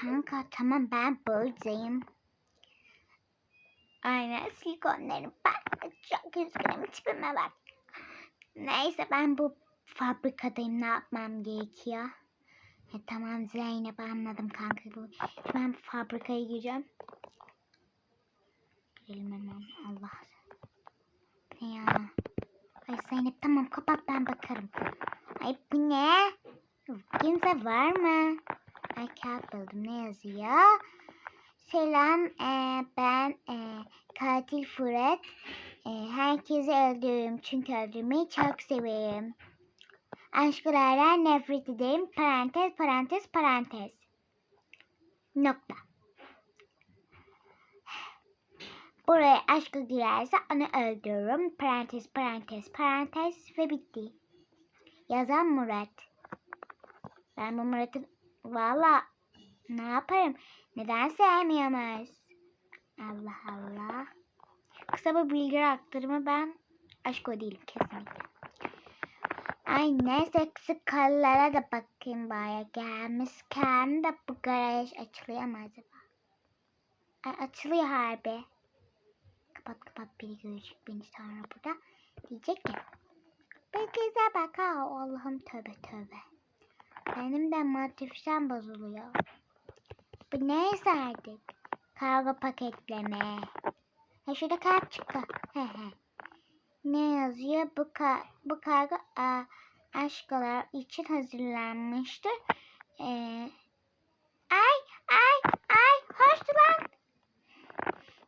kanka tamam ben buradayım. Aynen silikonlarım ben çok üzgünüm tipime bak. Neyse ben bu fabrikadayım ne yapmam gerekiyor? E, tamam Zeynep anladım kanka. Bu- Ben fabrikaya gireceğim. Girelim hemen Allah. Ne ya? Ay Zeynep tamam kapat ben bakarım. Ay bu ne? Kimse var mı? Ay kağıt buldum ne yazıyor? Selam e, ben e, katil Fırat. E, herkesi öldürürüm çünkü öldürmeyi çok severim. Aşklardan nefret ederim. Parantez, parantez, parantez. Nokta. Buraya aşkı girerse onu öldürürüm. Parantez, parantez, parantez ve bitti. Yazan Murat. Ben bu Murat'ı valla ne yaparım? Neden sevmiyoruz? Allah Allah. Kısa bir bilgi aktarımı ben aşk o değilim kesinlikle. Ay neyse sıkalara da bakayım baya gelmişken de bu garaj açılıyor mu acaba? Ay, açılıyor harbi. Kapat kapat biri görecek beni sonra burada. Diyecek ki. Bir kıza bak Allah'ım tövbe tövbe. Benim de motiften bozuluyor. Bu neyse artık. Kargo paketleme. Ha şurada kalp çıktı. Ne yazıyor? Bu, ka bu kargo a, aşklar için hazırlanmıştır. Ee, ay ay ay hoş lan.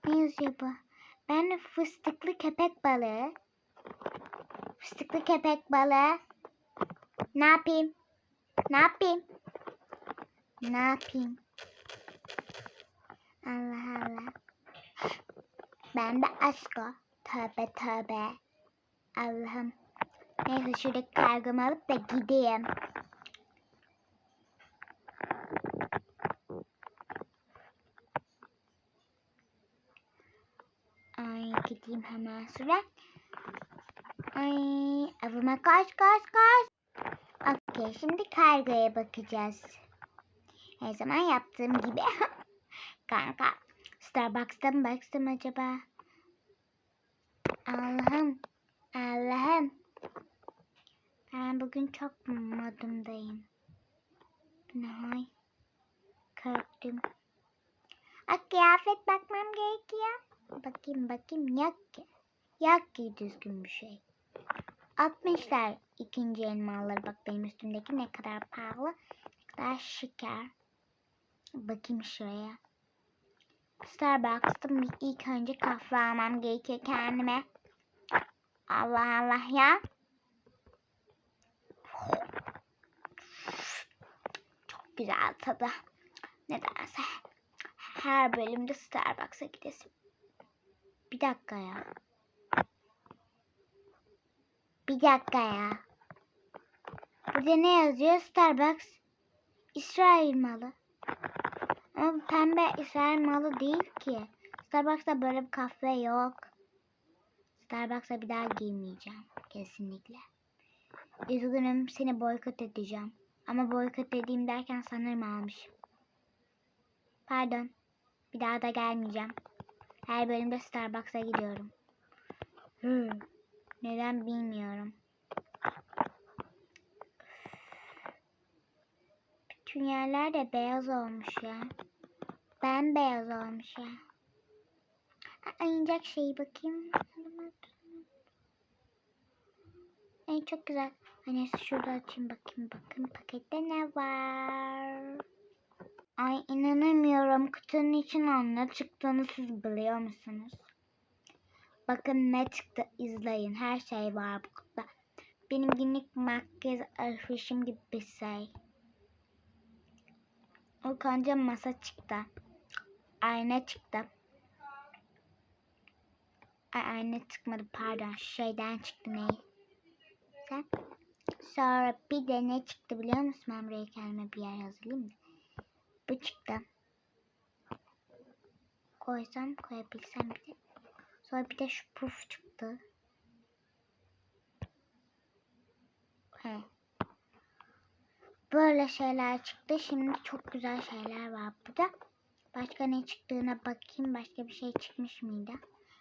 Ne yazıyor bu? Ben fıstıklı köpek balığı. Fıstıklı köpek balığı. Ne yapayım? Ne yapayım? Ne yapayım? Allah Allah. Ben de aşk o. Tövbe tövbe. Allah'ım. Neyse şurada kargomu alıp da gideyim. Ay gideyim hemen süre. Ay avıma koş koş koş. Okey şimdi kargoya bakacağız. Her zaman yaptığım gibi. Kanka Starbucks'ta mı baksam acaba? Allah'ım. Allah'ım. Ben bugün çok modumdayım. Nay. Korktum. Ak kıyafet bakmam gerekiyor. Bakayım bakayım yok ki. Yok ki düzgün bir şey. Atmışlar ikinci elmaları. Bak benim üstümdeki ne kadar pahalı. Ne kadar şeker. Bakayım şuraya. Starbucks'ta ilk önce kahve almam gerekiyor kendime. Allah Allah ya. Çok güzel tadı. Nedense her bölümde Starbucks'a gidesim. Bir dakika ya. Bir dakika ya. Burada ne yazıyor? Starbucks İsrail malı. Ama pembe İsrail malı değil ki. Starbucks'ta böyle bir kahve yok. Starbucks'a bir daha girmeyeceğim. Kesinlikle. Üzgünüm seni boykot edeceğim. Ama boykot edeyim derken sanırım almışım. Pardon. Bir daha da gelmeyeceğim. Her bölümde Starbucks'a gidiyorum. Hı. Neden bilmiyorum. Bütün yerler de beyaz olmuş ya. Ben beyaz olmuş ya. Aa, Oyuncak şeyi bakayım. Ay çok güzel. Neyse şurada açayım bakayım bakın pakette ne var. Ay inanamıyorum. Kutunun için ne çıktığını siz biliyor musunuz? Bakın ne çıktı izleyin. Her şey var bu kutuda. Benim günlük makyaj alışverişim gibi bir şey. O kanca masa çıktı. Ayna çıktı. Ay ayna çıkmadı pardon. Şeyden çıktı neyse. Sonra bir de ne çıktı biliyor musun? Ben buraya kendime bir yer hazırlayayım da. Bu çıktı. Koysam koyabilsem bir de. Sonra bir de şu puf çıktı. He. Böyle şeyler çıktı. Şimdi çok güzel şeyler var burada. Başka ne çıktığına bakayım. Başka bir şey çıkmış mıydı?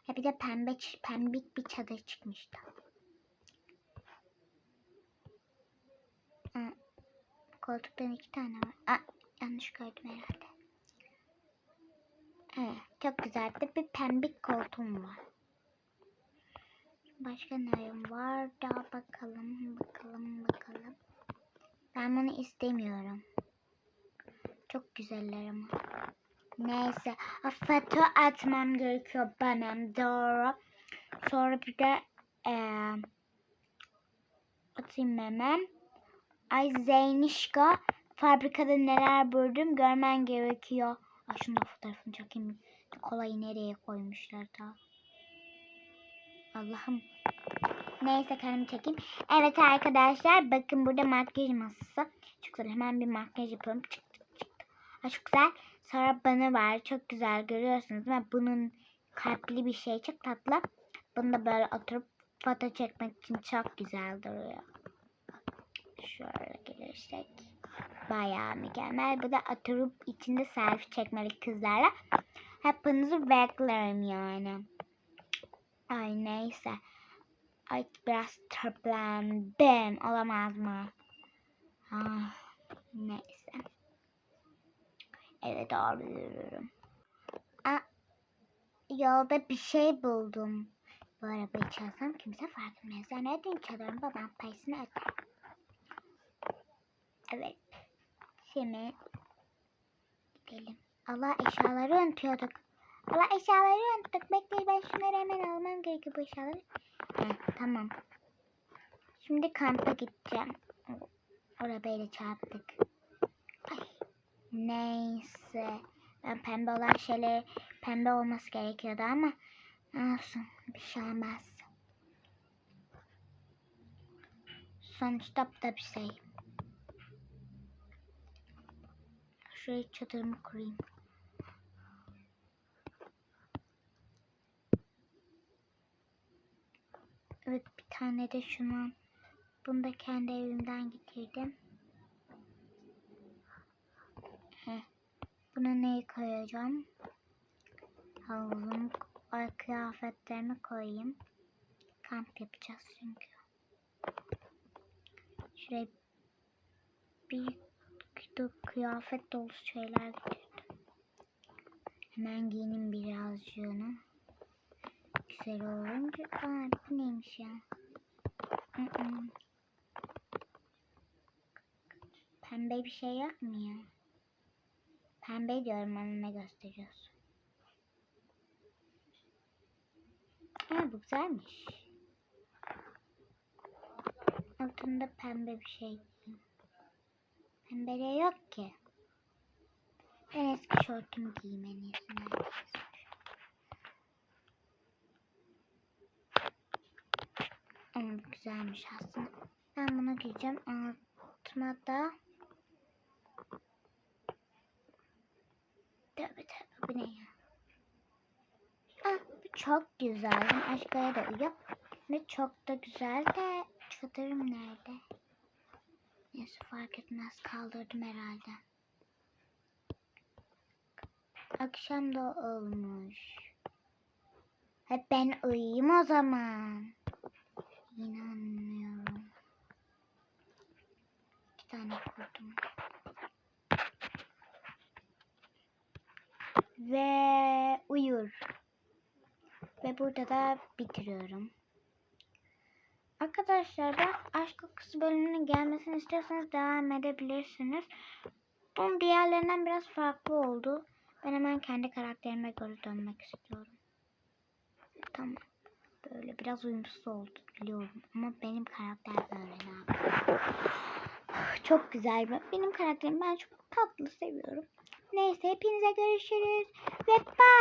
Ha bir de pembe pembik bir çadır çıkmıştı. Aa, koltuktan iki tane var. Aa, yanlış gördüm herhalde. Evet, çok güzel de bir pembik koltuğum var. Başka ne var? Daha bakalım. Ben istemiyorum. Çok güzeller ama. Neyse. Foto atmam gerekiyor benim. Doğru. Sonra bir de eee atayım hemen. Ay Zeynişko. Fabrikada neler gördüm görmen gerekiyor. Ay şunun da fotoğrafını çekeyim. Kolayı nereye koymuşlar da. Allah'ım. Neyse kendimi çekeyim. Evet arkadaşlar bakın burada makyaj masası. Çok güzel hemen bir makyaj yapıyorum. Çıktı çıktı. Ay çok güzel. Sonra bana var. Çok güzel görüyorsunuz değil mi? Bunun kalpli bir şey çok tatlı. Bunu da böyle oturup foto çekmek için çok güzel duruyor. Şöyle gelirsek. Bayağı mükemmel. Bu da oturup içinde selfie çekmeli kızlarla. Hepinizi beklerim yani. Ay neyse. Ay biraz tırplandım. Olamaz mı? Ah, neyse. Evet doğru yolda bir şey buldum. Bu arabayı çalsam kimse fark etmez. Ödeyim çalarım babam parasını öder. Evet. Şimdi gidelim. Allah eşyaları unutuyorduk. Allah eşyaları unuttuk. Bekleyin ben şunları hemen almam gerekiyor bu eşyaları. Tamam. Şimdi kampa gideceğim. Arabayla çarptık. Ay. Neyse. Ben pembe olan şeyler pembe olması gerekiyordu ama olsun bir şey olmaz. Sonuçta bu da bir şey. Şuraya çadırımı kurayım. Evet bir tane de şundan. Bunu da kendi evimden getirdim. Heh. Buna neyi koyacağım? Havlum, kıyafetlerimi koyayım. Kamp yapacağız çünkü. Şuraya bir kıyafet dolusu şeyler getirdim. Hemen giyinin birazcığını. Güzel olunca. Aa bu neymiş ya? Pembe bir şey yok mu ya? Pembe diyorum bana ne gösteriyorsun? Ha bu güzelmiş. Altında pembe bir şey. Pembe de yok ki. Ben eski şortumu giyeyim Ama bu güzelmiş aslında. Ben bunu giyeceğim. Altıma da Tövbe tövbe bu ne ya? Ah bu çok güzel. Aşkaya da uyuyor. Ve çok da güzel de çadırım nerede? Neyse fark etmez kaldırdım herhalde. Akşam da olmuş. Hep ben uyuyayım o zaman. İnanmıyorum. İki tane kurdum. Ve uyur. Ve burada da bitiriyorum. Arkadaşlar da aşk kokusu bölümünün gelmesini istiyorsanız devam edebilirsiniz. Bunun diğerlerinden biraz farklı oldu. Ben hemen kendi karakterime göre dönmek istiyorum. Tamam. Biraz uyumsuz oldu biliyorum. Ama benim karakter böyle ne yapayım. Çok güzel. Benim karakterim ben çok tatlı seviyorum. Neyse hepinize görüşürüz ve bye.